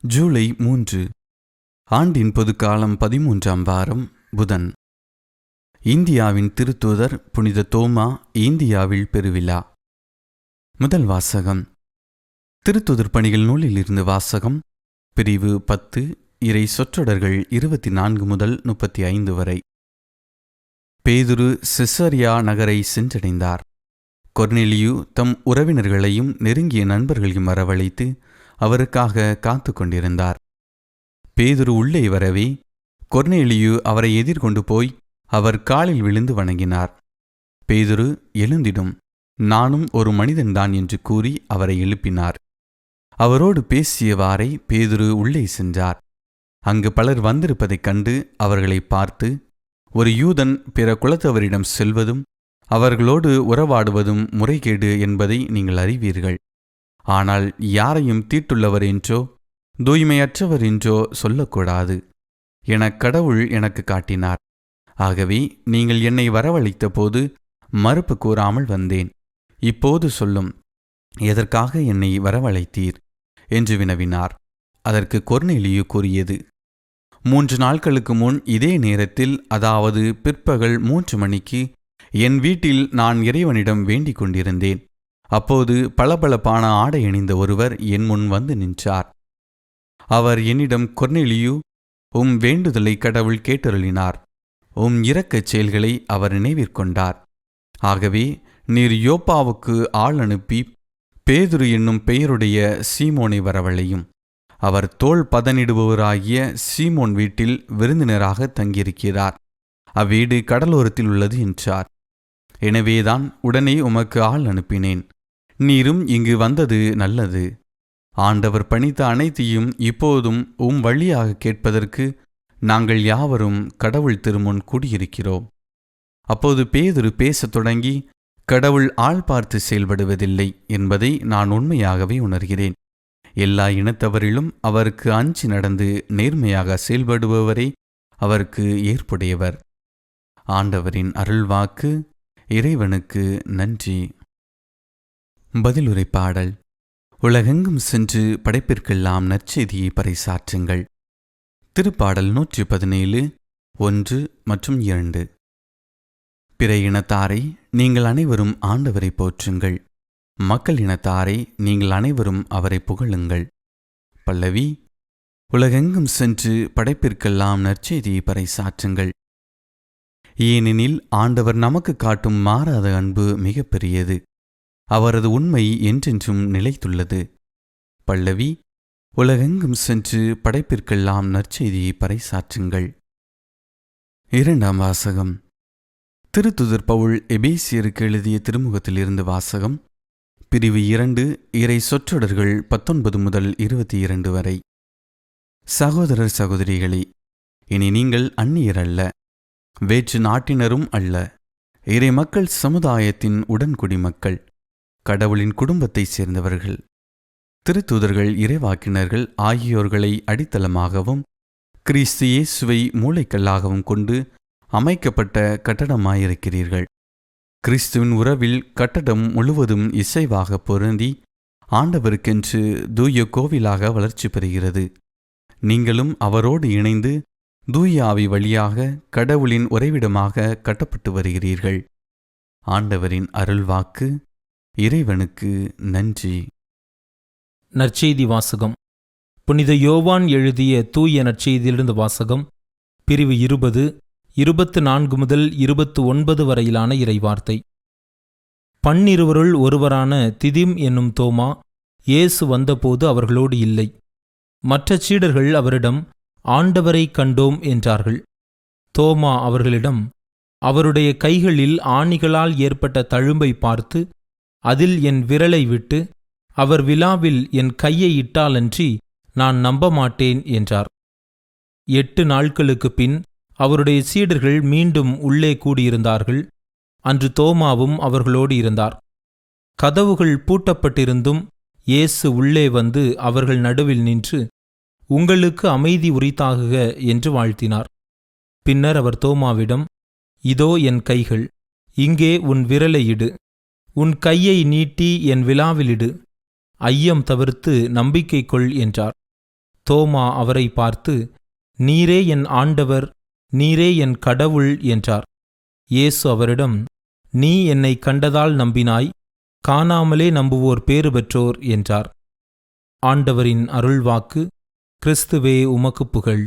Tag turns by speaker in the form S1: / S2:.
S1: ஜூலை மூன்று ஆண்டின் பொதுக்காலம் பதிமூன்றாம் வாரம் புதன். இந்தியாவின் திருத்தூதர் புனித தோமா இந்தியாவில் பெருவிழா. முதல் வாசகம். திருத்தூதர் பணிகள் நூலில் இருந்து வாசகம். பிரிவு பத்து இறை சொற்றொடர்கள் இருபத்தி நான்கு முதல் முப்பத்தி ஐந்து வரை. பேதுரு சிசரியா நகரை சென்றடைந்தார். கொர்னெலியு தம் உறவினர்களையும் நெருங்கிய நண்பர்களையும் வரவழைத்து அவருக்காக காத்து கொண்டிருந்தார் பேதுரு உள்ளே வரவே கொர்னேலியு அவரை எதிர்கொண்டு போய் அவர் காலில் விழுந்து வணங்கினார். பேதுரு எழுந்திடும் நானும் ஒரு மனிதன்தான் என்று கூறி அவரை எழுப்பினார். அவரோடு பேசியவாறே பேதுரு உள்ளே சென்றார். அங்கு பலர் வந்திருப்பதைக் கண்டு அவர்களை பார்த்து ஒரு யூதன் பிற குலத்தவரிடம் செல்வதும் அவர்களோடு உறவாடுவதும் முறைகேடு என்பதை நீங்கள் அறிவீர்கள். ஆனால் யாரையும் தீட்டுள்ளவர் என்றோ தூய்மையற்றவர் என்றோ சொல்லக்கூடாது எனக் கடவுள் எனக்கு காட்டினார். ஆகவே நீங்கள் என்னை வரவழைத்த போது மறுப்பு கூறாமல் வந்தேன். இப்போது சொல்லும் எதற்காக என்னை வரவழைத்தீர்? என்று வினவினார். அதற்கு கொர்னேலியு கூறியது மூன்று நாட்களுக்கு முன் இதே நேரத்தில் அதாவது பிற்பகல் மூன்று மணிக்கு என் வீட்டில் நான் இறைவனிடம் வேண்டிக் கொண்டிருந்தேன். அப்போது பளபளப்பான ஆடை அணிந்த ஒருவர் என் முன் வந்து நின்றார். அவர் என்னிடம் கொர்னெலியு உம் வேண்டுதலை கடவுள் கேட்டருளினார். உம் இரக்கச் செயல்களை அவர் நினைவிற்கொண்டார் ஆகவே நீர் யோப்பாவுக்கு ஆள் அனுப்பி பேதுரு என்னும் பெயருடைய சீமோனை வரவழையும். அவர் தோல் பதனிடுபவராகிய சீமோன் வீட்டில் விருந்தினராக தங்கியிருக்கிறார். அவ்வீடு கடலோரத்தில் உள்ளது என்றார். எனவேதான் உடனே உமக்கு ஆள் அனுப்பினேன். நீரும் இங்கு வந்தது நல்லது. ஆண்டவர் பணித்த அனைத்தையும் இப்போதும் உம் வழியாக கேட்பதற்கு நாங்கள் யாவரும் கடவுள் திருமுன் கூடியிருக்கிறோம். அப்போது பேதுரு பேசத் தொடங்கி கடவுள் ஆள் பார்த்து செயல்படுவதில்லை என்பதை நான் உண்மையாகவே உணர்கிறேன். எல்லா இனத்தவரிலும் அவருக்கு அஞ்சி நடந்து நேர்மையாக செயல்படுபவரே அவருக்கு ஏற்புடையவர். ஆண்டவரின் அருள்வாக்கு இறைவனுக்கு நன்றி. பதிலுரை பாடல். உலகெங்கும் சென்று படைப்பிற்கெல்லாம் நற்செய்தியை பறைசாற்றுங்கள். திருப்பாடல் நூற்றி பதினேழு ஒன்று மற்றும் இரண்டு. பிற இனத்தாரை நீங்கள் அனைவரும் ஆண்டவரை போற்றுங்கள். மக்கள் இனத்தாரை நீங்கள் அனைவரும் அவரை புகழுங்கள். பல்லவி உலகெங்கும் சென்று படைப்பிற்கெல்லாம் நற்செய்தியை பறைசாற்றுங்கள். ஏனெனில் ஆண்டவர் நமக்கு காட்டும் மாறாத அன்பு மிகப்பெரியது. அவரது உண்மை என்றென்றும் நிலைத்துள்ளது. பல்லவி உலகெங்கும் சென்று படைப்பிற்கெல்லாம் நற்செய்தியை பறைசாற்றுங்கள். இரண்டாம் வாசகம். திருத்துதர் பவுல் எபேசியருக்கு எழுதிய திருமுகத்திலிருந்து வாசகம். பிரிவு இரண்டு இறை சொற்றொடர்கள் பத்தொன்பது முதல் இருபத்தி இரண்டு வரை. சகோதரர் சகோதரிகளே இனி நீங்கள் அந்நியர் அல்ல வேற்று நாட்டினரும் அல்ல இறை மக்கள் சமுதாயத்தின் உடன்குடி மக்கள். கடவுளின் குடும்பத்தைச் சேர்ந்தவர்கள். திருத்தூதர்கள் இறைவாக்கினர்கள் ஆகியோர்களை அடித்தளமாகவும் கிறிஸ்து இயேசுவை மூளைக்கல்லாகவும் கொண்டு அமைக்கப்பட்ட கட்டடமாயிருக்கிறீர்கள். கிறிஸ்துவின் உறவில் கட்டடம் முழுவதும் இசைவாக பொருந்தி ஆண்டவருக்கென்று தூய கோவிலாக வளர்ச்சி பெறுகிறது. நீங்களும் அவரோடு இணைந்து தூய ஆவி வழியாக கடவுளின் உறைவிடமாக கட்டப்பட்டு வருகிறீர்கள். ஆண்டவரின் அருள்வாக்கு இறைவனுக்கு நன்றி.
S2: நற்செய்தி வாசகம். புனித யோவான் எழுதிய தூய நற்செய்தியிலிருந்து வாசகம். பிரிவு இருபது இருபத்து நான்கு முதல் இருபத்து ஒன்பது வரையிலான இறைவார்த்தை. பன்னிருவருள் ஒருவரான திதிம் என்னும் தோமா இயேசு வந்தபோது அவர்களோடு இல்லை. மற்ற சீடர்கள் அவரிடம் ஆண்டவரை கண்டோம் என்றார்கள். தோமா அவர்களிடம் அவருடைய கைகளில் ஆணிகளால் ஏற்பட்ட தழும்பை பார்த்து அதில் என் விரலை விட்டு அவர் விழாவில் என் கையை இட்டாலன்றி நான் நம்ப மாட்டேன் என்றார். எட்டு நாட்களுக்குப் பின் அவருடைய சீடர்கள் மீண்டும் உள்ளே கூடியிருந்தார்கள். அன்று தோமாவும் அவர்களோடு இருந்தார். கதவுகள் பூட்டப்பட்டிருந்தும் இயேசு உள்ளே வந்து அவர்கள் நடுவில் நின்று உங்களுக்கு அமைதி உரித்தாகுக என்று வாழ்த்தினார். பின்னர் அவர் தோமாவிடம் இதோ என் கைகள் இங்கே உன் விரலை இடு. உன் கையை நீட்டி என் விழாவிலிடு ஐயம் தவிர்த்து நம்பிக்கை கொள் என்றார். தோமா அவரை பார்த்து நீரே என் ஆண்டவர் நீரே என் கடவுள் என்றார். இயேசு அவரிடம் நீ என்னை கண்டதால் நம்பினாய் காணாமலே நம்புவோர் பேறு பெற்றோர் என்றார். ஆண்டவரின் அருள்வாக்கு கிறிஸ்துவே உமக்கு புகழ்.